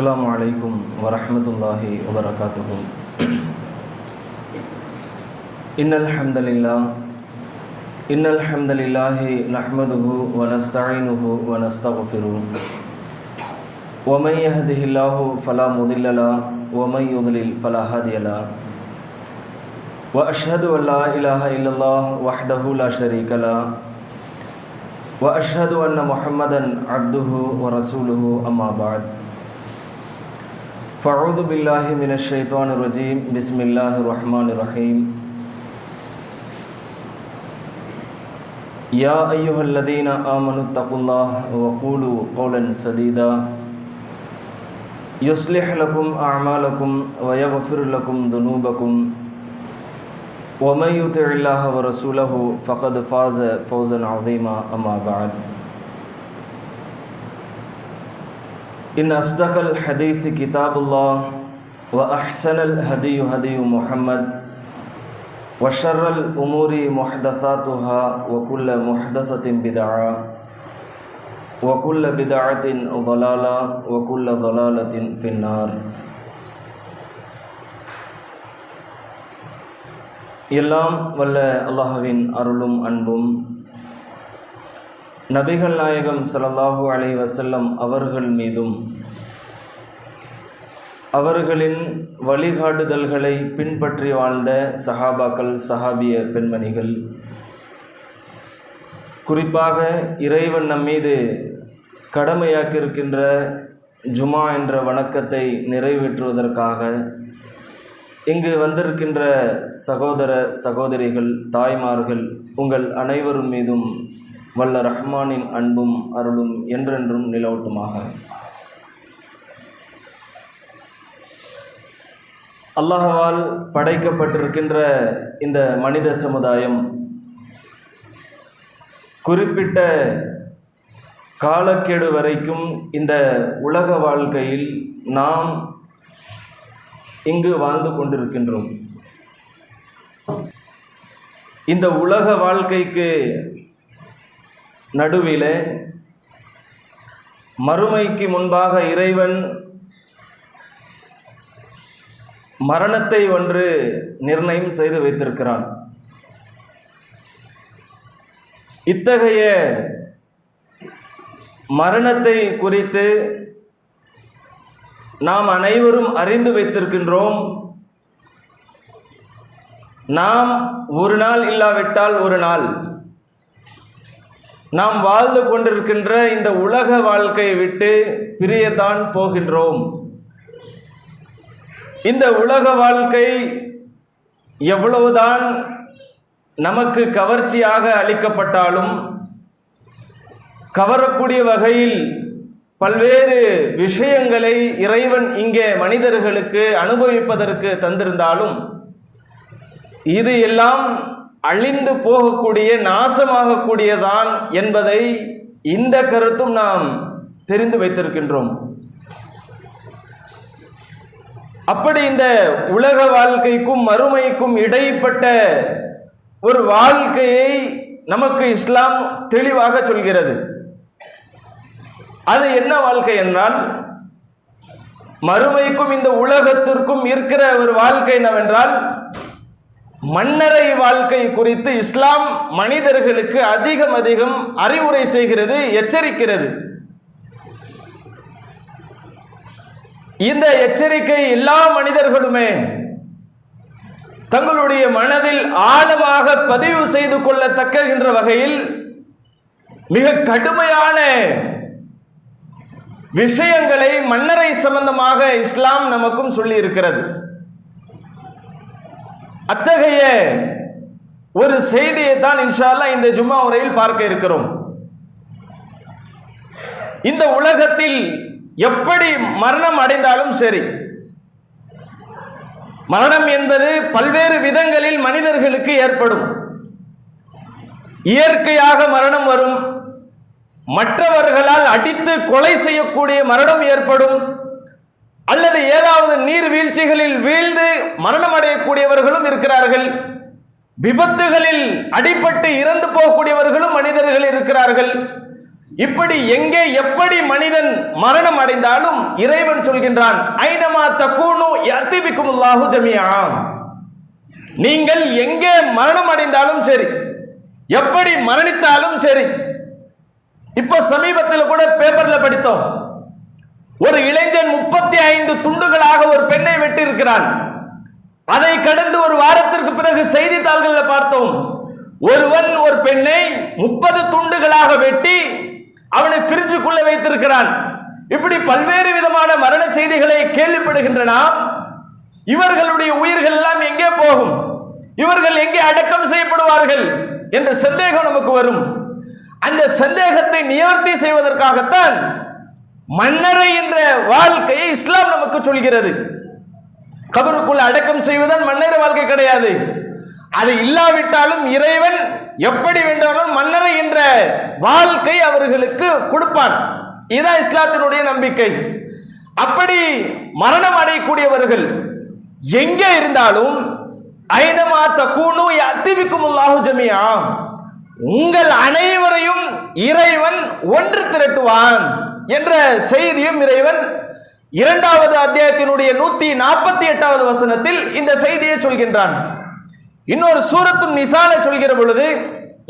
அஸ்லாம் வலைக்கும் வரமத்துல்லாஹி வபரகாத்துகும் இன்னல் ஹம்தலில்லா இன்னல் ஹம்தலில்லாஹி நஹ்மதுஹு வனஸ்தாயினுஹு வனஸ்தகுஃபிரு ஒமை யஹதிஹில்லாஹு ஃபலா முதில்லலா ஒமை யுதலில் ஃபலா ஹதியலா وأشهد أن لا إله إلا الله وحده لا شريك له وأشهد أن محمدا عبده ورسوله أما بعد فأعوذ بالله من الشيطان الرجيم. بسم الله الرحمن الرحيم. يا أيها الذين آمنوا اتقوا الله وقولوا قولا سديدا. يصلح لكم أعمالكم ويغفر لكم ذنوبكم. ومن يطع الله ورسوله فقد فاز فوزا عظيما. أما بعد. إن أصدق الحديث كتاب الله وأحسن الهدي هدي محمد وشر الأمور محدثاتها وكل محدثة بدعة وكل بدعة ضلالة وكل ضلالة في النار எல்லாம் வல்ல அல்லாஹ்வின் அருளும் அன்பும் நபிகள் நாயகம் சலல்லாஹூ அலை வசல்லம் அவர்கள் மீதும் அவர்களின் வழிகாட்டுதல்களை பின்பற்றி வாழ்ந்த சஹாபாக்கள் சஹாபிய பெண்மணிகள் குறிப்பாக இறைவன் நம்மீது கடமையாக்கியிருக்கின்ற ஜுமா என்ற வணக்கத்தை நிறைவேற்றுவதற்காக இங்கு வந்திருக்கின்ற சகோதர சகோதரிகள் தாய்மார்கள் உங்கள் அனைவரும் மீதும் வல்ல ரஹ்மானின் அன்பும் அருளும் என்றென்றும் நிலவட்டுமாக. அல்லாஹவால் படைக்கப்பட்டிருக்கின்ற இந்த மனித சமுதாயம் குறிப்பிட்ட காலக்கெடு வரைக்கும் இந்த உலக வாழ்க்கையில் நாம் இங்கு வாழ்ந்து கொண்டிருக்கின்றோம். இந்த உலக வாழ்க்கைக்கு நடுவிலே மறுமைக்கு முன்பாக இறைவன் மரணத்தை ஒன்று நிர்ணயம் செய்து வைத்திருக்கிறான். இத்தகைய மரணத்தை குறித்து நாம் அனைவரும் அறிந்து வைத்திருக்கின்றோம். நாம் ஒரு நாள் இல்லாவிட்டால் ஒரு நாள். நாம் வாழ்ந்து கொண்டிருக்கின்ற இந்த உலக வாழ்க்கையை விட்டு பிரியத்தான் போகின்றோம். இந்த உலக வாழ்க்கை எவ்வளவுதான் நமக்கு கவர்ச்சியாக அளிக்கப்பட்டாலும் கவரக்கூடிய வகையில் பல்வேறு விஷயங்களை இறைவன் இங்கே மனிதர்களுக்கு அனுபவிப்பதற்கு தந்திருந்தாலும் இது எல்லாம் அழிந்து போகக்கூடிய நாசமாகக்கூடியதான் என்பதை இந்த கருத்தும் நாம் தெரிந்து வைத்திருக்கின்றோம். அப்படி இந்த உலக வாழ்க்கைக்கும் மறுமைக்கும் இடைப்பட்ட ஒரு வாழ்க்கையை நமக்கு இஸ்லாம் தெளிவாக சொல்கிறது. அது என்ன வாழ்க்கை என்றால் மறுமைக்கும் இந்த உலகத்திற்கும் இருக்கிற ஒரு வாழ்க்கை என்னவென்றால் மன்னரை வாழ்க்கை குறித்து இஸ்லாம் மனிதர்களுக்கு அதிகம் அதிகம் அறிவுரை செய்கிறது எச்சரிக்கிறது. இந்த எச்சரிக்கை எல்லா மனிதர்களுமே தங்களுடைய மனதில் ஆழமாக பதிவு செய்து கொள்ளத்தக்ககின்ற வகையில் மிக கடுமையான விஷயங்களை மன்னரை சம்பந்தமாக இஸ்லாம் நமக்கும் சொல்லியிருக்கிறது. அத்தகைய ஒரு செய்தியை தான் இன்ஷால்லா இந்த ஜும்மா உரையில் பார்க்க இருக்கிறோம். இந்த உலகத்தில் எப்படி மரணம் அடைந்தாலும் சரி மரணம் என்பது பல்வேறு விதங்களில் மனிதர்களுக்கு ஏற்படும். இயற்கையாக மரணம் வரும் மற்றவர்களால் அடித்து கொலை செய்யக்கூடிய மரணம் ஏற்படும். அல்லது ஏதாவது நீர் வீழ்ச்சிகளில் வீழ்ந்து மரணம் அடையக்கூடியவர்களும் இருக்கிறார்கள். விபத்துகளில் அடிபட்டு இறந்து போகக்கூடியவர்களும் மனிதர்கள் இருக்கிறார்கள். இப்படி எங்கே எப்படி மனிதன் மரணம் அடைந்தாலும் இறைவன் சொல்கின்றான் ஐனமா தக்கூனு யத்திபிக்குமுல்லாஹு ஜமியா நீங்கள் எங்கே மரணம் அடைந்தாலும் சரி எப்படி மரணித்தாலும் சரி. இப்போ சமீபத்தில் கூட பேப்பர்ல படித்தோம். ஒரு இளைஞன் முப்பத்தி ஐந்து துண்டுகளாக ஒரு பெண்ணை வெட்டியிருக்கிறான். அதை கடந்து ஒரு வாரத்திற்கு பிறகு செய்தித்தாள்களில் பார்த்தோம். ஒருவன் ஒரு பெண்ணை முப்பது துண்டுகளாக வெட்டி அவனை பிரிட்ஜுக்குள்ள வைத்திருக்கிறான். இப்படி பல்வேறு விதமான மரண செய்திகளை கேள்விப்படுகின்றன. இவர்களுடைய உயிர்கள் எல்லாம் எங்கே போகும்? இவர்கள் எங்கே அடக்கம் செய்யப்படுவார்கள்? என்ற சந்தேகம் நமக்கு வரும். அந்த சந்தேகத்தை நிவர்த்தி செய்வதற்காகத்தான் மன்னரை என்ற வாழ்க்கையை இஸ்லாம் நமக்கு சொல்கிறது. கபருக்குள் அடக்கம் செய்வதன் மன்னர் வாழ்க்கை கிடையாது. அது இல்லாவிட்டாலும் இறைவன் எப்படி வேண்டாலும் மன்னரை என்ற வாழ்க்கை அவர்களுக்கு கொடுப்பான். இதுதான் இஸ்லாத்தினுடைய நம்பிக்கை. அப்படி மரணம் அடையக்கூடியவர்கள் எங்கே இருந்தாலும் ஐனமா தக்கூனு அத்திபிக்குமுல்லாஹு ஜமியா உங்கள் அனைவரையும் இறைவன் ஒன்று திரட்டுவான். என்ற செய்தியும் இறைவன் இரண்டாவது அத்தியாயத்தினுடைய நூத்தி நாற்பத்தி எட்டாவது வசனத்தில் இந்த செய்தியை சொல்கின்றான். இன்னொரு சூரத்தும் நிசால சொல்கிற பொழுது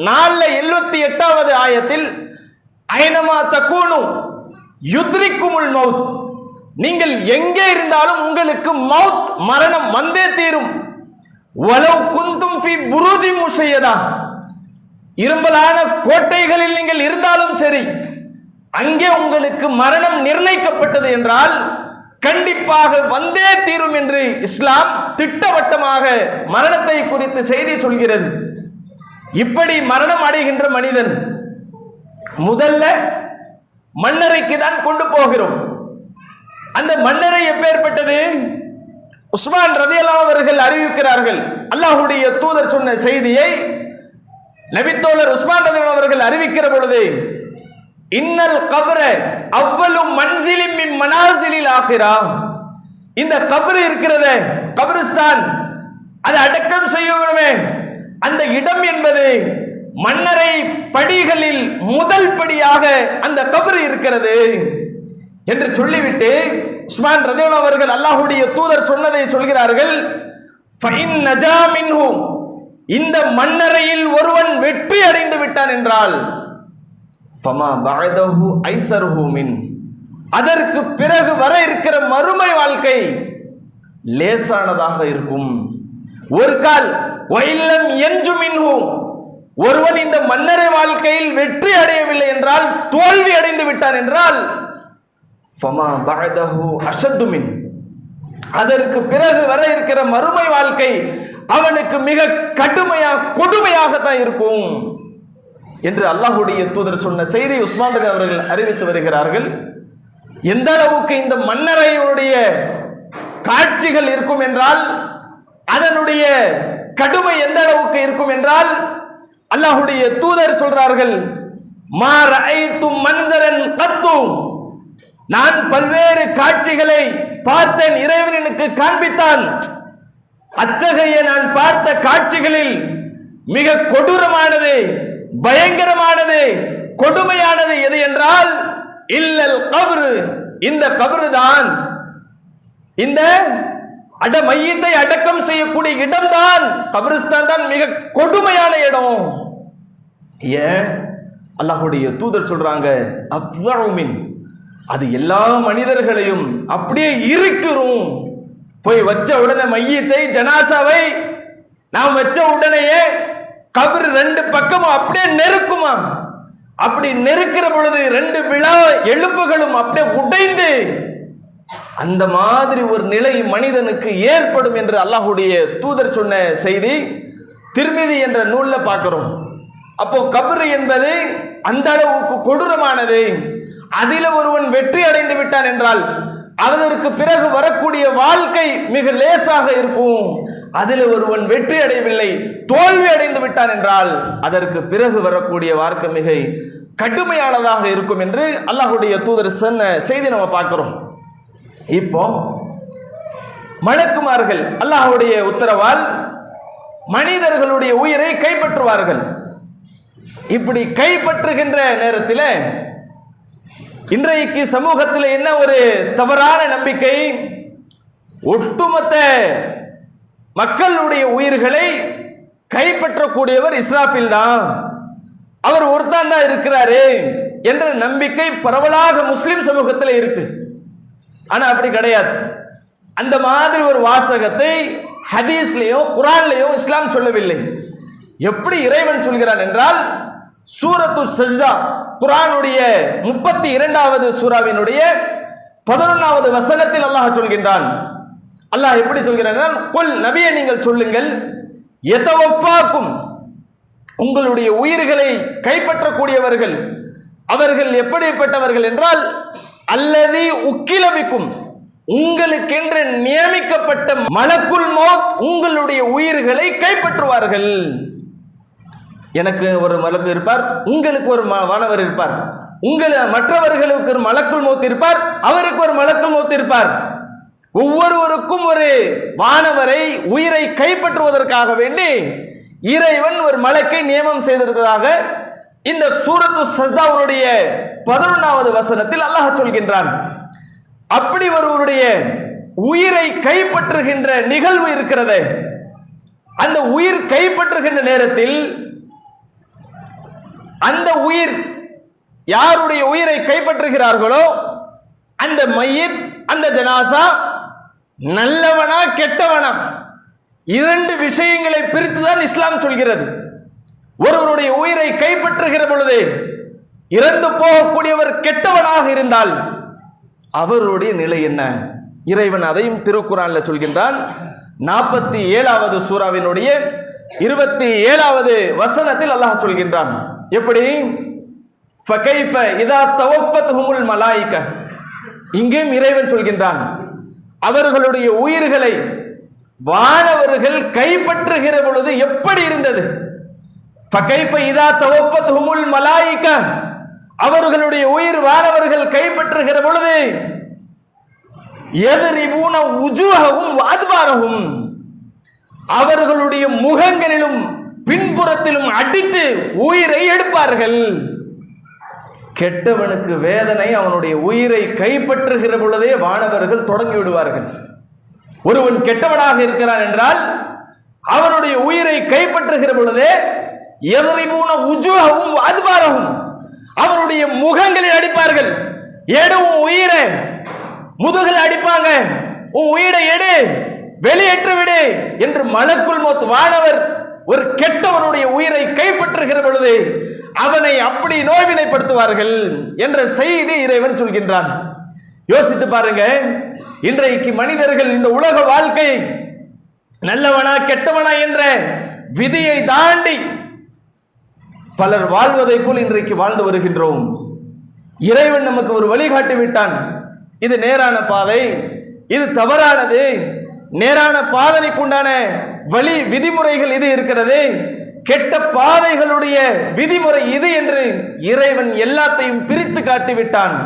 நாலுல எழுபத்தி எட்டாவது ஆயத்தில் ஐனமா தக்கூனு யுத்ரிக்குமுல் மவுத். நீங்கள் எங்கே இருந்தாலும் உங்களுக்கு மவுத் மரணம் வந்தே தீரும். வலவ் குந்தும் ஃபி புருஜி முஷையதா. இரும்பலான கோட்டைகளில் நீங்கள் இருந்தாலும் சரி அங்கே உங்களுக்கு மரணம் நிர்ணயிக்கப்பட்டது என்றால் கண்டிப்பாக வந்தே தீரும் என்று இஸ்லாம் திட்டவட்டமாக மரணத்தை குறித்து செய்தி சொல்கிறது. இப்படி மரணம் அடைகின்ற மனிதன் முதல்ல மன்னரைக்கு தான் கொண்டு போகிறோம். அந்த மன்னரை எப்பேற்பட்டது? உஸ்மான் ரதியல்லாஹு அவர்கள் அறிவிக்கிறார்கள். அல்லாஹுடைய தூதர் சொன்ன செய்தியை நபித்தோழர் உஸ்மான் ரதியல்லாஹு அவர்கள் அறிவிக்கிற பொழுது இன்னல் கபர அவ்வளவு மன்சிலிம் மின் மனாசிலில் ஆகிறா. இந்த கபர் இருக்கிறதே கபரிஸ்தான். அது அடக்கம் செய்யவே அந்த இடம் என்பது மன்னரை படிகளில் முதல் படியாக அந்த கபர் இருக்கிறது என்று சொல்லிவிட்டு உஸ்மான் ரதியுல்லா அவர்கள் அல்லாஹுடைய தூதர் சொன்னதை சொல்கிறார்கள். ஃபைன் நஜா மின்ஹு. இந்த மன்னரையில் ஒருவன் வெற்றி அடைந்து விட்டான் என்றால் ஃபமா பஅதஹு ஐசர் ஹூமின் அதற்கு பிறகு வர இருக்கிற மறுமை வாழ்க்கை லேசானதாக இருக்கும். ஒரு கால் வயல்லம் என்று மின்ஹு. ஒருவன் இந்த மன்னரை வாழ்க்கையில் வெற்றி அடையவில்லை என்றால் தோல்வி அடைந்து விட்டான் என்றால் ஃபமா பஅதஹு அஷத்துமின் அதற்கு பிறகு வர இருக்கிற மறுமை வாழ்க்கை அவனுக்கு மிக கடுமையாக கொடுமையாகத்தான் இருக்கும். என்று அல்லாஹுடைய தூதர் சொன்ன செய்தி உஸ்மான் அவர்கள் அறிவித்து வருகிறார்கள். எந்த அளவுக்கு இந்த மன்னரையுடைய காட்சிகள் இருக்கும் என்றால் அதனுடைய கடுமை எந்த அளவுக்கு இருக்கும் என்றால் அல்லாஹுடைய தூதர் சொல்றார்கள் மனிதரன் கத்தும் நான் பல்வேறு காட்சிகளை பார்த்தேன் இறைவன் எனக்கு காண்பித்தான். அத்தகைய நான் பார்த்த காட்சிகளில் மிக கொடூரமானது பயங்கரமானது கொடுமையானது எது என்றால் இல்லல் கபரு. இந்த கபரு தான் இந்த அட மையத்தை அடக்கம் செய்யக்கூடிய இடம்தான் கபிரிஸ்தான் தான் மிக கொடுமையான இடம். ஏன்? அல்லாஹுடைய தூதர் சொல்றாங்க அவ்வளவுமின் அது எல்லா மனிதர்களையும் அப்படியே இருக்கிறோம். போய் வச்ச உடனே மையத்தை ஜனாசாவை நாம் வச்ச உடனேயே கபர் ரெண்டு பக்கமும் அப்படியே நெருக்குமா? அப்படி நெருக்கிற பொழுது ரெண்டு விழா எலும்புகளும் அப்படியே உடைந்து அந்த மாதிரி ஒரு நிலை மனிதனுக்கு ஏற்படும் என்று அல்லாஹுடைய தூதர் சொன்ன செய்தி திருமிதி என்ற நூல்ல பார்க்கிறோம். அப்போ கபரு என்பது அந்த அளவுக்கு கொடூரமானது. அதில ஒருவன் வெற்றி அடைந்து விட்டான் என்றால் அதற்கு பிறகு வரக்கூடிய வாழ்க்கை மிக லேசாக இருக்கும். அதில் ஒருவன் வெற்றி அடையவில்லை தோல்வி அடைந்து விட்டான் என்றால் அதற்கு பிறகு வரக்கூடிய வாழ்க்கை மிக கடுமையானதாக இருக்கும் என்று அல்லாஹுடைய தூதர் சொன்ன செய்தி நம்ம பார்க்குறோம். இப்போ மலக்குமார்கள் அல்லாஹுடைய உத்தரவால் மனிதர்களுடைய உயிரை கைப்பற்றுவார்கள். இப்படி கைப்பற்றுகின்ற நேரத்தில் இன்றைக்கு சமூகத்தில் என்ன ஒரு தவறான நம்பிக்கை? ஒட்டுமொத்த மக்களுடைய உயிர்களை கைப்பற்றக்கூடியவர் இஸ்ராஃபில் தான். அவர் ஒருத்தான் தான் இருக்கிறாரு என்ற நம்பிக்கை பரவலாக முஸ்லிம் சமூகத்தில் இருக்கு. ஆனால் அப்படி கிடையாது. அந்த மாதிரி ஒரு வாசகத்தை ஹதீஸ்லேயோ குரான்லயும் இஸ்லாம் சொல்லவில்லை. எப்படி இறைவன் சொல்கிறான் என்றால் சூரத்து சஜ்தா குரானுடைய முப்பத்தி இரண்டாவது சூறாவினுடைய பதினொன்றாவது வசனத்தில் அல்லாஹ் சொல்கின்றான். அல்லாஹ் எப்படி சொல்கிறான்? என்றால், நபியை நீங்கள் சொல்லுங்கள். எதவஃபாக்கும் உங்களுடைய உயிர்களை கைப்பற்றக்கூடியவர்கள் அவர்கள் எப்படிப்பட்டவர்கள் என்றால் அல்லது உக்கிலபிக்கும் உங்களுக்கென்று நியமிக்கப்பட்ட மலக்குள் மோத் உங்களுடைய உயிர்களை கைப்பற்றுவார்கள். எனக்கு ஒரு மலக்கு இருப்பார் உங்களுக்கு ஒரு மாணவர் வானவர் இருப்பார். உங்களை மற்றவர்களுக்கு ஒரு மலக்குள் மூத்து இருப்பார் அவருக்கு ஒரு மலக்குள் மூத்து இருப்பார். ஒவ்வொருவருக்கும் ஒரு வானவரை உயிரை கைப்பற்றுவதற்காக வேண்டி இறைவன் ஒரு மலக்கை நியமனம் செய்திருக்கிறதாக இந்த சூரத்து சஸ்தாவுடைய பதினொன்றாவது வசனத்தில் அல்லாஹ் சொல்கின்றான். அப்படி ஒருவருடைய உயிரை கைப்பற்றுகின்ற நிகழ்வு இருக்கிறது. அந்த உயிர் கைப்பற்றுகின்ற நேரத்தில் அந்த உயிர் யாருடைய உயிரை கைப்பற்றுகிறார்களோ அந்த மயிர் அந்த ஜனாசா நல்லவனா கெட்டவனா? இரண்டு விஷயங்களை பிரித்து தான் இஸ்லாம் சொல்கிறது. ஒருவருடைய உயிரை கைப்பற்றுகிற பொழுது இறந்து போகக்கூடியவர் கெட்டவனாக இருந்தால் அவருடைய நிலை என்ன? இறைவன் அதையும் திருக்குறான்ல சொல்கின்றான். நாற்பத்தி ஏழாவது சூறாவினுடைய இருபத்தி ஏழாவது வசனத்தில் அல்லாஹ் சொல்கின்றான். எப்படி? ஃபகைஃப இதா தவஃபத்ஹுமுல் மலாய்க்க இங்கேயும் இறைவன் சொல்கின்றான் அவர்களுடைய உயிர்களை வானவர்கள் கைப்பற்றுகிற பொழுது எப்படி இருந்தது? ஃபகைஃப இதா தவஃபத்ஹுமுல் மலாய்க்க அவர்களுடைய உயிர் வானவர்கள் கைப்பற்றுகிற பொழுது எதிரிபூன உஜுவாகவும் வாத்பாரகும் அவர்களுடைய முகங்களிலும் பின்புறத்திலும் அடித்து உயிரை எடுப்பார்கள். கெட்டவனுக்கு வேதனை அவனுடைய உயிரை கைப்பற்றுகிற பொழுதே வானவர்கள் தொடங்கி விடுவார்கள். ஒருவன் கெட்டவனாக இருக்கிறான் என்றால் அவனுடைய உயிரை கைப்பற்றுகிற பொழுதே எவரிபூன உஜுகவும் வாத்பாரகும் அவனுடைய முகங்களில் அடிப்பார்கள். எடு உன் உயிரை. முதுகில் அடிப்பாங்க. உன் உயிரை எடு. வெளியேற்று விடு என்று மலக்குள் மோத் வானவர் ஒரு கெட்டவனுடைய உயிரை கைப்பற்றுகிற பொழுது அவனை அப்படி நோய்வினைப்படுத்துவார்கள் என்ற செய்தி இறைவன் சொல்கின்றான். யோசித்து பாருங்க இன்றைக்கு மனிதர்கள் இந்த உலக வாழ்க்கை நல்லவனா கெட்டவனா என்ற விதியை தாண்டி பலர் வாழ்வதை போல் இன்றைக்கு வாழ்ந்து வருகின்றோம். இறைவன் நமக்கு ஒரு வழிகாட்டி விட்டான். இது நேரான பாதை இது தவறானது. நேரான பாதனைக்குண்டான வழி விதிமுறைகள் இது இருக்கிறது. கெட்ட பாதைகளுடைய விதிமுறை இது என்று இறைவன் எல்லாத்தையும் பிரித்து காட்டிவிட்டான்.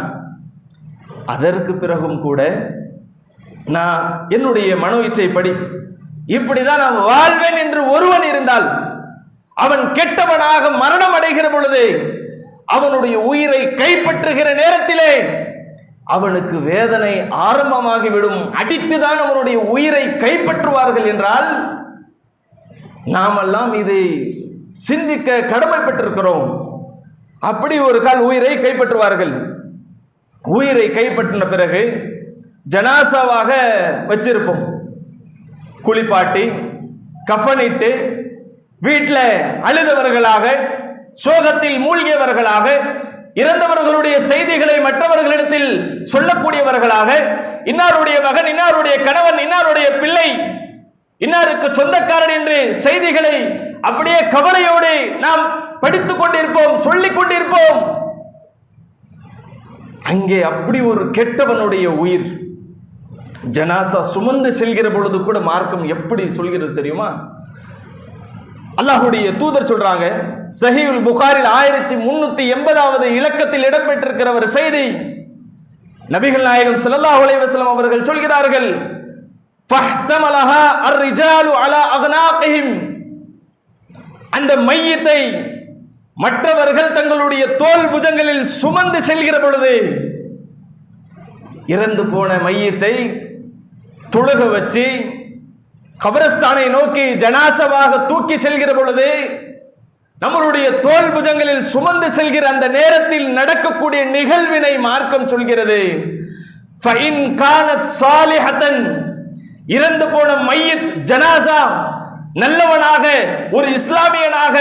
அதற்கு பிறகும் கூட நான் என்னுடைய மனோ இச்சைப்படி இப்படிதான் நான் வாழ்வேன் என்று ஒருவன் இருந்தால் அவன் கெட்டவனாக மரணம் அடைகிற பொழுது அவனுடைய உயிரை கைப்பற்றுகிற நேரத்திலே அவனுக்கு வேதனை ஆரம்பமாகிவிடும். அடித்துதான் அவனுடைய உயிரை கைப்பற்றுவார்கள் என்றால் நாமெல்லாம் இதை சிந்திக்க கடமைப்பட்டிருக்கிறோம். அப்படி ஒரு கால் உயிரை கைப்பற்றுவார்கள். உயிரை கைப்பற்றின பிறகு ஜனாசாவாக வச்சிருப்போம். குளிப்பாட்டி கஃனிட்டு வீட்டில் அழுதவர்களாக சோகத்தில் மூழ்கியவர்களாக இறந்தவர்களுடைய செய்திகளை மற்றவர்களிடத்தில் சொல்லக்கூடியவர்களாக இன்னாருடைய மகன் இன்னாருடைய கணவன் இன்னாருடைய பிள்ளை இன்னாருக்கு சொந்தக்காரன் என்று செய்திகளை அப்படியே கவலையோடு நாம் படித்துக் கொண்டிருப்போம் சொல்லிக் கொண்டிருப்போம். அங்கே அப்படி ஒரு கெட்டவனுடைய உயிர் ஜனாசா சுமந்து செல்கிற பொழுது கூட மார்க்கம் எப்படி சொல்கிறது தெரியுமா? அல்லாஹுடைய தூதர் சொல்றாங்க சஹீல் புகாரில் ஆயிரத்தி முன்னூத்தி எண்பதாவது இலக்கத்தில் இடம்பெற்றிருக்கிற ஒரு செய்தி நபிகள் நாயகம் ஸல்லல்லாஹு அலைஹி அவர்கள் சொல்கிறார்கள் அலா அந்த மையத்தை மற்றவர்கள் தங்களுடைய தோல் புஜங்களில் சுமந்து செல்கிற பொழுது இறந்து போன மையத்தை தொழுக வச்சு கபரஸ்தானை நோக்கி ஜனாசவாக தூக்கி செல்கிற பொழுது நம்மளுடைய தோல் புஜங்களில் சுமந்து செல்கிற அந்த நேரத்தில் நடக்கக்கூடிய நிகழ்வினை மார்க்கம் சொல்கிறது. இறந்து போன மையத் ஜனாசா. நல்லவனாக ஒரு இஸ்லாமியனாக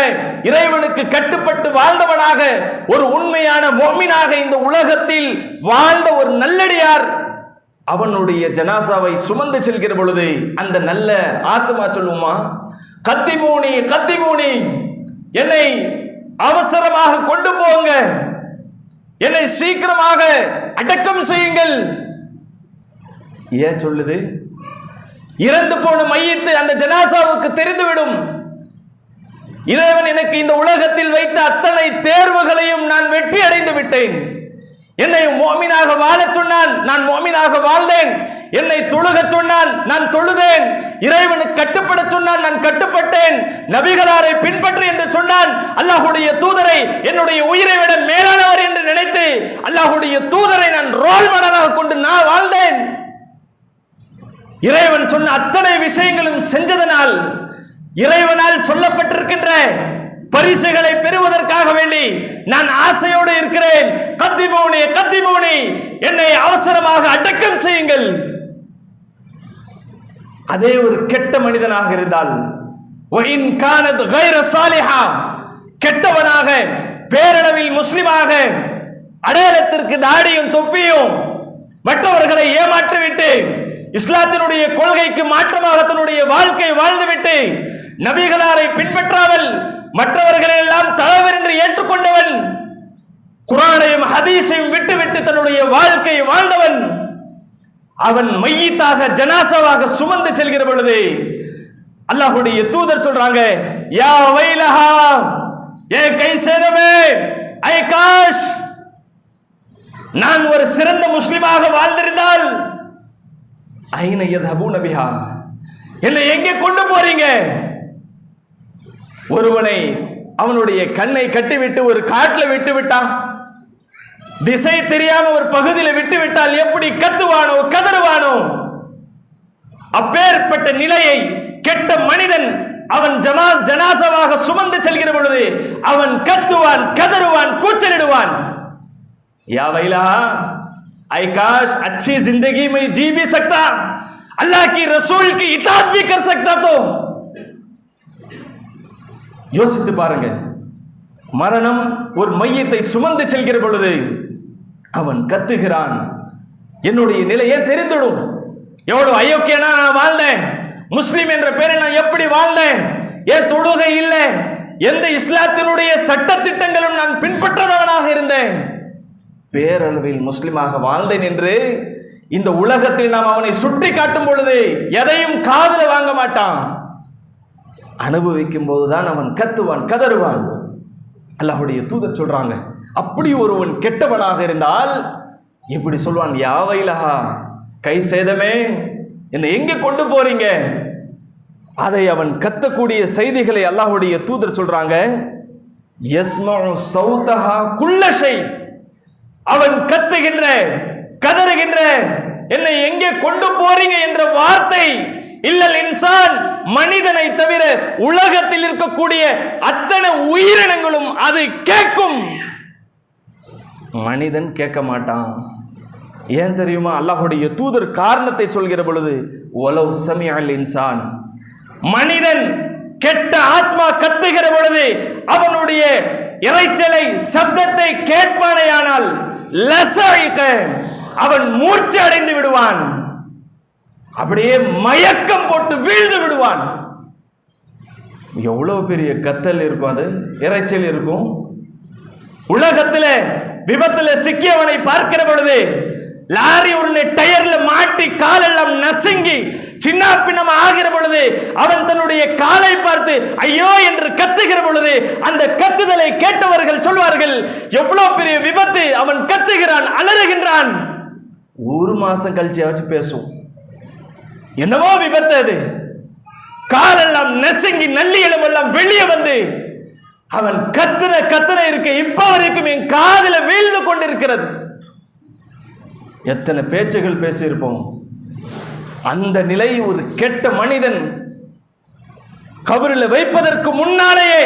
இறைவனுக்கு கட்டுப்பட்டு வாழ்ந்தவனாக ஒரு உண்மையான மோமினாக இந்த உலகத்தில் வாழ்ந்த ஒரு நல்லடியார் அவனுடைய ஜனாசாவை சுமந்து செல்கிற பொழுது அந்த நல்ல ஆத்மா சொல்லுமா? கத்திமூனி கத்திமூனி என்னை அவசரமாக கொண்டு போங்க. என்னை சீக்கிரமாக அடக்கம் செய்யுங்கள். ஏன் சொல்லுது? இறந்து போன மையத்து அந்த ஜனாசாவுக்கு தெரிந்துவிடும். இறைவன் எனக்கு இந்த உலகத்தில் வைத்த அத்தனை தேர்வுகளையும் நான் வெற்றி அடைந்து விட்டேன். என்னை மோமினாக வாழச் சொன்னான் நான் மோமினாக வாழ்ந்தேன். என்னை தொழுக சொன்னான் நான் தொழுதேன். இறைவனுக்கு கட்டுப்பட சொன்னான் நான் கட்டுப்பட்டேன். நபிகளாரை பின்பற்று என்று சொன்னான் அல்லாஹுடைய தூதரை என்னுடைய உயிரை விட மேலானவர் என்று நினைத்து அல்லாஹுடைய தூதரை நான் ரோல் மாடலாக கொண்டு நான் வாழ்ந்தேன். இறைவன் சொன்ன அத்தனை விஷயங்களும் செஞ்சதனால் இறைவனால் சொல்லப்பட்டிருக்கின்ற பரிசுகளை பெறுவதற்காக வேண்டி நான் ஆசையோடு இருக்கிறேன். கத்திமோனி கத்திமோனி என்னை அவசரமாக அடக்கம் செய்யுங்கள். அதே ஒரு கெட்ட மனிதனாக இருந்தால் ஒயின் கெட்டவனாக பேரளவில் முஸ்லிமாக அடையாளத்திற்கு தாடியும் தொப்பியும் மற்றவர்களை ஏமாற்றிவிட்டு இஸ்லாத்தினுடைய கொள்கைக்கு மாற்றமாக தன்னுடைய வாழ்க்கை வாழ்ந்துவிட்டு நபிகளாரை பின்பற்றாமல் மற்றவர்களை எல்லாம் தலைவர் என்று ஏற்றுக்கொண்டவன் குரானையும் ஹதீஸையும் விட்டுவிட்டு தன்னுடைய வாழ்க்கையை வாழ்ந்தவன். அவன் மையத்தாக ஜனாசவாக சுமந்து செல்கிற பொழுது அல்லாஹுடைய தூதர் சொல்றாங்க யா வைலஹா ஏ கை சேதமே ஐ காஷ் நான் ஒரு சிறந்த முஸ்லிமாக வாழ்ந்திருந்தால் ஐன யதபு நபிஹா என்னை எங்கே கொண்டு போறீங்க? ஒருவனை அவனுடைய கண்ணை கட்டிவிட்டு ஒரு காட்டில் விட்டு விட்டான் திசை தெரியாம ஒரு பகுதியில் விட்டு விட்டால் எப்படி கத்துவானோ கதறுவானோ அப்பேற்பட்ட நிலையை கெட்ட மனிதன் அவன் ஜமா ஜனாசவாக சுமந்து செல்கிற பொழுது அவன் கத்துவான் கதறுவான் கூச்சலிடுவான் या वैला आई काश अच्छी जिंदगी में जी भी सकता अल्लाह की रसूल की इताद भी कर सकता तो யோசித்து பாருங்க. மரணம் ஒரு மையத்தை சுமந்து செல்கிற பொழுது அவன் கத்துகிறான். என்னுடைய நிலையே தெரிந்துடும். எவ்வளவு அயோக்கியனா நான் வாழ்ந்தேன். முஸ்லீம் என்ற பெயரை நான் எப்படி வாழ்ந்தேன்? ஏன் தொழுகை இல்லை? எந்த இஸ்லாத்தினுடைய சட்ட திட்டங்களும் நான் பின்பற்றதவனாக இருந்தேன். பேரளவில் முஸ்லிமாக வாழ்ந்தேன் என்று இந்த உலகத்தில் நாம் அவனை சுட்டி காட்டும் பொழுது எதையும் காதல வாங்க மாட்டான். அனுபவிக்கும் போதுதான் அவன் கத்துவான் கதறுவான். அல்லாஹுடைய தூதர் சொல்றாங்க அப்படி ஒருவன் கெட்டவனாக இருந்தால் இப்படி சொல்வான் யாவைலஹா கை சேதமே என்னை எங்க கொண்டு போறீங்க? அதை அவன் கத்தக்கூடிய செய்திகளை அல்லாஹுடைய தூதர் சொல்றாங்க யஸ்மஉ சௌதஹா அவன் கத்துகின்ற கதறுகின்ற என்னை எங்கே கொண்டு போறீங்க? என்ற வார்த்தை இல்லல் இன்சான் மனிதனை தவிர உலகத்தில் இருக்கக்கூடிய அத்தனை உயிரினங்களும் அது கேட்கும். மனிதன் கேட்க மாட்டான். ஏன் தெரியுமா? அல்லாஹுடைய தூதர் காரணத்தை சொல்கிற பொழுது ஒலவ் சமியல் இன்சான். மனிதன் கெட்ட ஆத்மா கத்துகிற பொழுது அவனுடைய இறைச்சலை சப்தத்தை கேட்பானேயானால் லசைக. அவன் மூச்சு அடைந்து விடுவான். அப்படியே மயக்கம் போட்டு வீழ்ந்து விடுவான். எவ்வளவு பெரிய கத்தல் இருக்கும் அது? இறைச்சல் இருக்கும். உலகத்தில் விபத்தில் சிக்கியவனை பார்க்கிற பொழுது லாரி உருளை டயர்ல மாட்டி காலெல்லாம் நசுங்கி சின்ன பின்னம் ஆகிற பொழுது அவன் தன்னுடைய காலை பார்த்து ஐயோ என்று கத்துகிற பொழுது அந்த கத்துதலை கேட்டவர்கள் சொல்வார்கள் எவ்வளவு பெரிய விபத்து. அவன் கத்துகிறான் அலறுகின்றான். ஒரு மாசம் கழிச்சியாச்சும் பேசுவோம். என்னவோ விபத்து அது காலெல்லாம் நெசங்கி நல்லி எல்லாம் வெளியே வந்து அவன் கத்துன கத்துன இருக்க இப்ப வரைக்கும் என் காதில் வீழ்ந்து கொண்டிருக்கிறது. எத்தனை பேச்சுகள் பேசியிருப்போம். அந்த நிலை ஒரு கெட்ட மனிதன் கபரில் வைப்பதற்கு முன்னாலேயே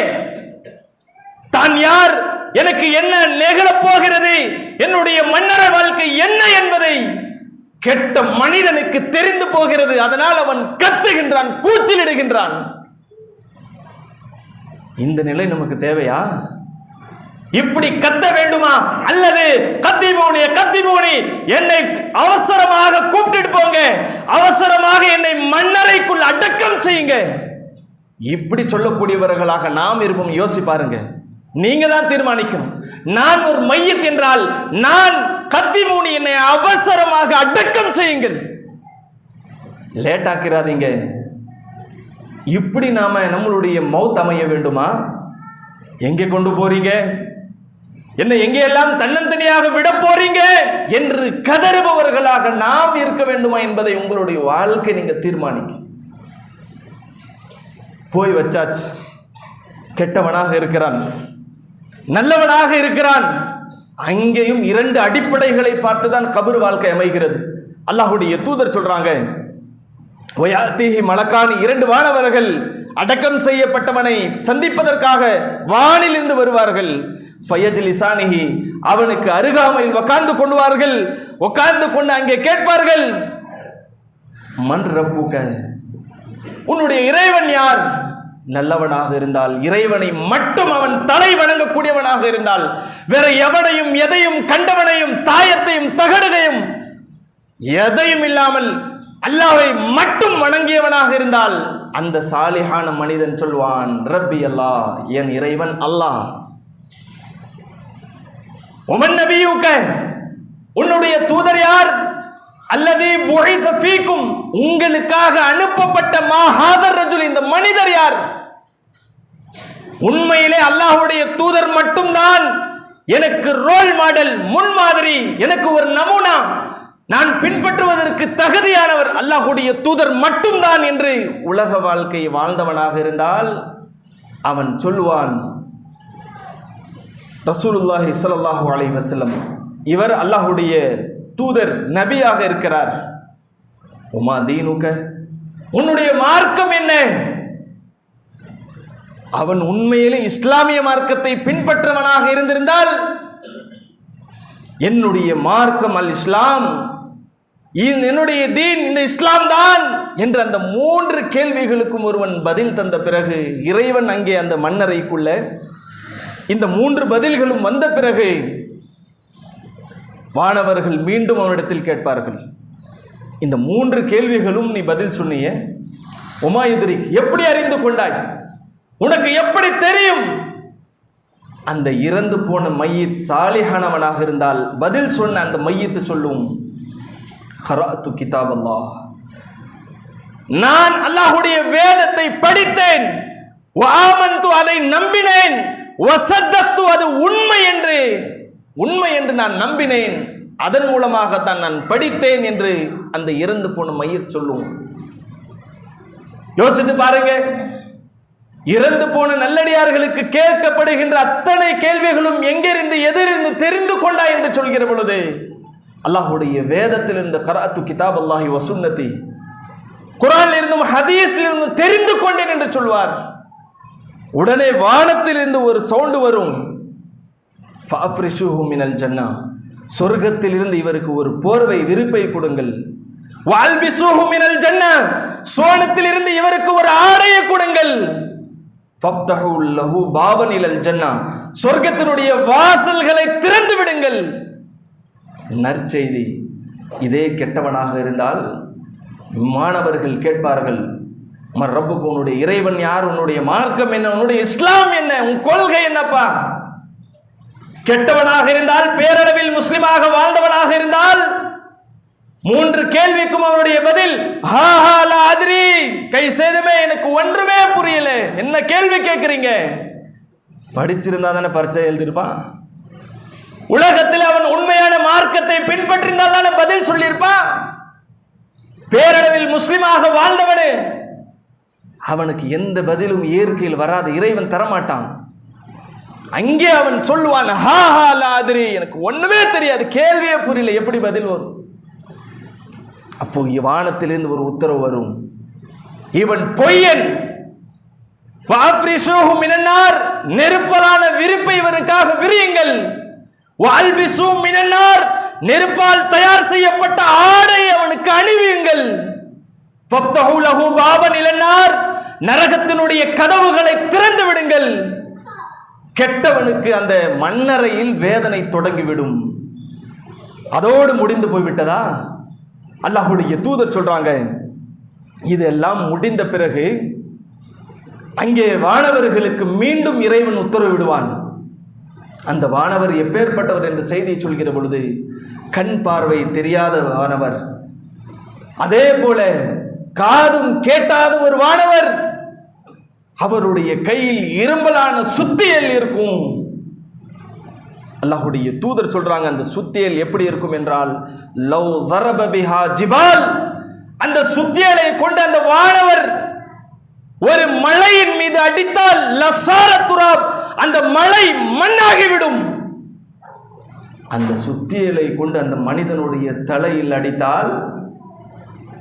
தான் யார் எனக்கு என்ன நிகழப் போகிறது? என்னுடைய மன்னர வாழ்க்கை என்ன என்பதை கெட்ட மனிதனுக்கு தெரிந்து போகிறது. அதனால் அவன் கத்துகின்றான் கூச்சலிடுகின்றான். இந்த நிலை நமக்கு தேவையா? இப்படி கத்த வேண்டுமா? அல்லது கத்தி மூனிய கத்தி மூனி என்னை அவசரமாக கூப்பிட்டுட்டு போங்க. அவசரமாக என்னை மன்னரைக்குள் அடக்கம் செய்யுங்க. இப்படி சொல்லக்கூடியவர்களாக நாம் இருப்போம். யோசி பாருங்க நீங்க தான் தீர்மானிக்கணும். நான் ஒரு மையத் என்றால் நான் கத்தி மூனி என்னை அவசரமாக அடக்கம் செய்யுங்கள். லேட் ஆக்கிறாதீங்க இப்படி நாம நம்மளுடைய மௌத் அமைய வேண்டுமா? எங்கே கொண்டு போறீங்க? என்ன எங்கேயெல்லாம் தன்னந்தனியாக விட போறீங்க? என்று கதறுபவர்களாக நாம் இருக்க வேண்டுமா என்பதை உங்களுடைய வாழ்க்கை நீங்க தீர்மானிக்க போய் வச்சாச்சு. கெட்டவனாக இருக்கிறான். நல்லவனாக இருக்கிறான். அங்கேயும் இரண்டு அடிப்படைகளை பார்த்துதான் கபர் வாழ்க்கை அமைகிறது. அல்லாஹுடைய தூதர் சொல்றாங்க ஒயாத்தீஹி மலக்கானி இரண்டு வானவர்கள் அடக்கம் செய்யப்பட்டவனை சந்திப்பதற்காக வானிலிருந்து வருவார்கள். ஃபயஜ் லிசானிஹி அவனுக்கு அருகாமையில் உட்கார்ந்து கொள்வார்கள். உட்கார்ந்து கொண்டு அங்கே கேட்பார்கள். மன் ரப்புக உன்னுடைய இறைவன் யார்? நல்லவனாக இருந்தால் இறைவனை மட்டும் அவன் தலை வணங்கக்கூடியவனாக இருந்தால் வேற எவனையும் எதையும் கண்டவனையும் தாயத்தையும் தகடுகையும் எதையும் இல்லாமல் அல்லாவை மட்டும் வணங்கியவனாக இருந்தால் அந்த சாலிஹான மனிதன் சொல்வான் ரப்பி அல்லாஹ் என் இறைவன் அல்லாஹ். உமன் நபியூக்க உன்னுடைய தூதர் யார்? அல்லது புகைச உங்களுக்காக அனுப்பப்பட்ட மாஹாதர் ரஜுல் இந்த மனிதர் யார்? உண்மையிலே அல்லாஹுடைய தூதர் மட்டும்தான். எனக்கு ரோல் மாடல் முன்மாதிரி எனக்கு ஒரு நமூனா. நான் பின்பற்றுவதற்கு தகுதியானவர் அல்லாஹுடைய தூதர் மட்டும்தான் என்று உலக வாழ்க்கை வாழ்ந்தவனாக இருந்தால் அவன் சொல்வான் ரசூலுல்லாஹி சல்லாஹூ அலி வசல்லம் இவர் அல்லாஹ்வுடைய தூதர் நபியாக இருக்கிறார். உமா தீனுக உன்னுடைய மார்க்கம் என்ன? அவன் உண்மையிலே இஸ்லாமிய மார்க்கத்தை பின்பற்றவனாக இருந்திருந்தால் என்னுடைய மார்க்கம் அல் இஸ்லாம் என்னுடைய தீன் இந்த இஸ்லாம் தான் என்று அந்த மூன்று கேள்விகளுக்கும் ஒருவன் பதில் தந்த பிறகு இறைவன் அங்கே அந்த மன்னரைக்குள்ள இந்த மூன்று பதில்களும் வந்த பிறகு வானவர்கள் மீண்டும் அவனிடத்தில் கேட்பார்கள். இந்த மூன்று கேள்விகளும் நீ பதில் சொன்னிய. உமாயுதிரிக் எப்படி அறிந்து கொண்டாய்? உனக்கு எப்படி தெரியும்? அந்த இறந்து போன மையத் சாலிகானவனாக இருந்தால் பதில் சொன்ன அந்த மையத்து சொல்லும் ஹராத்து கிதாப் நான் அல்லாஹுடைய வேதத்தை படித்தேன். அதை நம்பினேன். அது உண்மை என்று. உண்மை என்று நான் நம்பினேன். அதன் மூலமாகத்தான் நான் படித்தேன் என்று அந்த இறந்து போன மைய சொல்லும். யோசித்து பாருங்க. இறந்து போன நல்லடியார்களுக்கு கேட்கப்படுகின்ற அத்தனை கேள்விகளும் எங்கிருந்து எதிரிருந்து தெரிந்து கொண்டா என்று சொல்கிற பொழுது அல்லாஹுடைய வேதத்தில் இருந்த கராத்து கிதாப் அல்லாஹி வசுன்னதி குரானில் இருந்தும் ஹதீஸில் இருந்தும் தெரிந்து கொண்டேன் என்று சொல்வார். உடனே வானத்தில் இருந்து ஒரு சவுண்டு வரும். ஃபாஃப்ரிஷுஹு மினல் ஜன்னா சொர்க்கத்தில் இருந்து இவருக்கு ஒரு போர்வை விருப்பை கொடுங்கள். வால்பிசுஹு மினல் ஜன்னா சோனத்தில் இருந்து இவருக்கு ஒரு ஆடையை கொடுங்கள். ஃபப்தஹு லஹு பாபன் இலல் ஜன்னா சொர்க்கத்தினுடைய வாசல்களை திறந்து விடுங்கள். நற்செய்தி. இதே கெட்டவனாக இருந்தால் மாணவர்கள் கேட்பார்கள் மர் ரப்புக்கு உன்னுடைய இறைவன் யார்? உன்னுடைய மார்க்கம் என்ன? உன்னுடைய இஸ்லாம் என்ன? உன் கொள்கை என்னப்பா? கெட்டவனாக இருந்தால் பேரளவில் முஸ்லிமாக வாழ்ந்தவனாக இருந்தால் மூன்று கேள்விக்கும் அவனுடைய பதில் ஹா ஹா அதிரி. கை சேதமே எனக்கு ஒன்றுமே புரியல. என்ன கேள்வி கேட்குறீங்க? படிச்சிருந்தா தானே பரிச்சை எழுதியிருப்பான். உலகத்தில் அவன் உண்மையான மார்க்கத்தை பின்பற்றிருந்தால் தானே பதில் சொல்லியிருப்பான். பேரளவில் முஸ்லிமாக வாழ்ந்தவனு. அவனுக்கு எந்த பதிலும் இயற்கையில் வராது இறைவன் தரமாட்டான். அங்கே அவன் சொல்லுவான் ஹா ஹா லாதிரி எனக்கு ஒண்ணுமே தெரியாது. கேள்வியே புரியல எப்படி பதில் வரும்? அப்போ வானத்திலிருந்து ஒரு உத்தரவு வரும். இவன் பொய்யன். நெருப்பலான விருப்பை இவனுக்காக விரியுங்கள். வால்பிசு மினன்னார். நெருப்பால் தயார் செய்யப்பட்ட ஆடை அவனுக்கு அணிவியுங்கள். ஃபப்தஹு லஹு பாபன் இலன்னார் நரகத்தினுடைய கதவுகளை திறந்து விடுங்கள். கெட்டவனுக்கு அந்த மண்ணறையில் வேதனை தொடங்கிவிடும். அதோடு முடிந்து போய்விட்டதா? அல்லாஹுடைய தூதர் சொல்றாங்க இதெல்லாம் முடிந்த பிறகு அங்கே வானவர்களுக்கு மீண்டும் இறைவன் உத்தரவிடுவான் அந்த வானவர் எப்பேற்பட்டவர் என்ற செய்தியை சொல்கிற பொழுது கண் பார்வை தெரியாத வானவர். அதே போல காதும் கேட்டாத ஒரு வானவர். அவருடைய கையில் இரும்பலான சுத்தியல் இருக்கும். அல்லாஹுடைய தூதர் சொல்றாங்க அந்த சுத்தியல் எப்படி இருக்கும் என்றால் லவ் வரபிஹா ஜிபால். அந்த சுத்தியலை கொண்டு அந்த வானவர் ஒரு மலையின் மீது அடித்தால் லசார துராப். அந்த மலை மண்ணாகிவிடும். அந்த சுத்தியலை கொண்டு அந்த மனிதனுடைய தலையில் அடித்தால்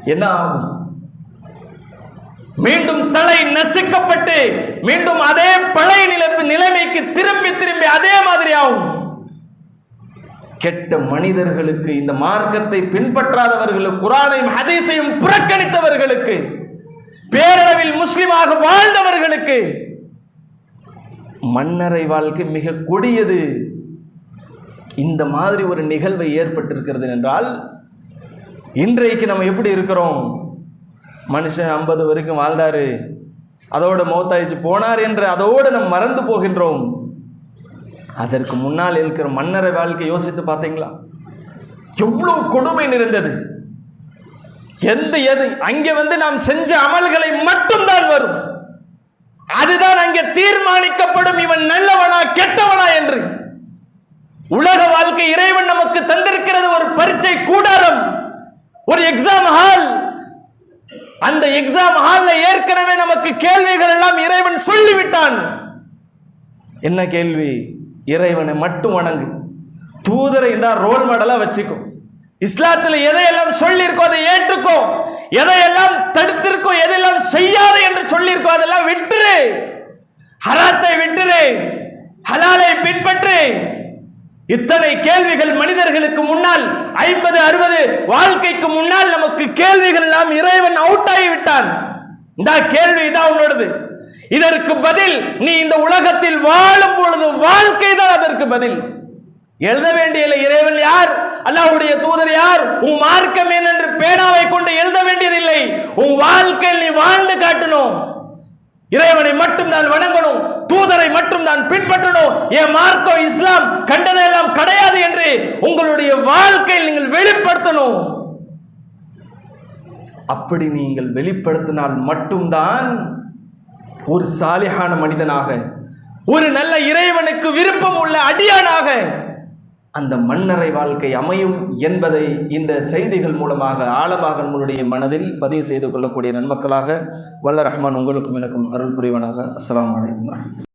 என்ன ஆகும்? மீண்டும் தலை நசுக்கப்பட்டு மீண்டும் அதே பழைய நிலைப்பு நிலைமைக்கு திரும்பி திரும்பி அதே மாதிரி ஆகும் கெட்ட மனிதர்களுக்கு இந்த மார்க்கத்தை பின்பற்றாதவர்களுக்கு குரானையும் ஹதீஸையும் புறக்கணித்தவர்களுக்கு பேரளவில் முஸ்லிமாக வாழ்ந்தவர்களுக்கு மன்னரை வாழ்க்கை மிக கொடியது. இந்த மாதிரி ஒரு நிகழ்வை ஏற்பட்டிருக்கிறது என்றால் இன்றைக்கு நம்ம எப்படி இருக்கிறோம்? மனுஷன் ஐம்பது வரைக்கும் வாழ்ந்தாரு. அதோட மௌத்தாயிச்சு போனார் என்று அதோடு நம்ம மறந்து போகின்றோம். அதற்கு முன்னால் இருக்கிற மன்னரை வாழ்க்கை யோசித்து பார்த்தீங்களா? எவ்வளோ கொடுமை நிறைந்தது. எந்த எது அங்கே வந்து நாம் செஞ்ச அமல்களை மட்டும்தான் வரும். அதுதான் அங்கே தீர்மானிக்கப்படும். இவன் நல்லவனா கெட்டவனா என்று. உலக வாழ்க்கை இறைவன் நமக்கு தந்திருக்கிறது ஒரு பரீட்சை கூடாரம் ஒரு எக்ஸாம் ஹால் அந்த எக்ஸாம் ஹால்ல ஏற்கனவே நமக்கு கேள்விகள் எல்லாம் இறைவன் சொல்லிவிட்டான். என்ன கேள்வி? இறைவனை மட்டும் வணங்கு. தூதரை தான் ரோல் மாடலா வச்சுக்கும் இஸ்லாத்தில் எதையெல்லாம் சொல்லியிருக்கோ அதை ஏற்றுக்கோ. எதையெல்லாம் தடுத்திருக்கோ எதையெல்லாம் செய்யாது என்று சொல்லியிருக்கோ அதெல்லாம் விட்டுரு. ஹராத்தை விட்டுரு. ஹலாலை பின்பற்று. இத்தனை கேள்விகள் மனிதர்களுக்கு முன்னால் ஐம்பது அறுபது வாழ்க்கைக்கு முன்னால் நமக்கு கேள்விகள் எல்லாம் இறைவன் அவுட் ஆகிவிட்டான். இந்த கேள்வி தான் உன்னோடது. இதற்கு பதில் நீ இந்த உலகத்தில் வாழும் பொழுது வாழ்க்கை தான் அதற்கு பதில். எழுத வேண்டிய இறைவன் யார்? அல்லாஹ்வுடைய தூதர் யார்? உன் மார்க்கம் என்னென்று பேனாவை கொண்டு எழுத வேண்டியதில்லை. உன் வாழ்க்கையில் நீ வாழ்ந்து காட்டணும் இறைவனை மட்டும் தான் வணங்கணும் தூதரை மட்டும் தான் பின்பற்றணும். என் மார்க்கம் இஸ்லாம் கண்டதெல்லாம் கிடையாது என்று உங்களுடைய வாழ்க்கையில் நீங்கள் வெளிப்படுத்தணும். அப்படி நீங்கள் வெளிப்படுத்தினால் மட்டும்தான் ஒரு சாலிகான மனிதனாக ஒரு நல்ல இறைவனுக்கு விருப்பம் உள்ள அடியானாக அந்த மன்னரை வாழ்க்கை அமையும் என்பதை இந்த செய்திகள் மூலமாக ஆழமாக நம்மளுடைய மனதில் பதிவு செய்து கொள்ளக்கூடிய நன்மக்களாக வல்ல ரஹ்மான் உங்களுக்கும் எனக்கும் அருள் புரிவனாக. அஸ்லாம் வலைக்கம்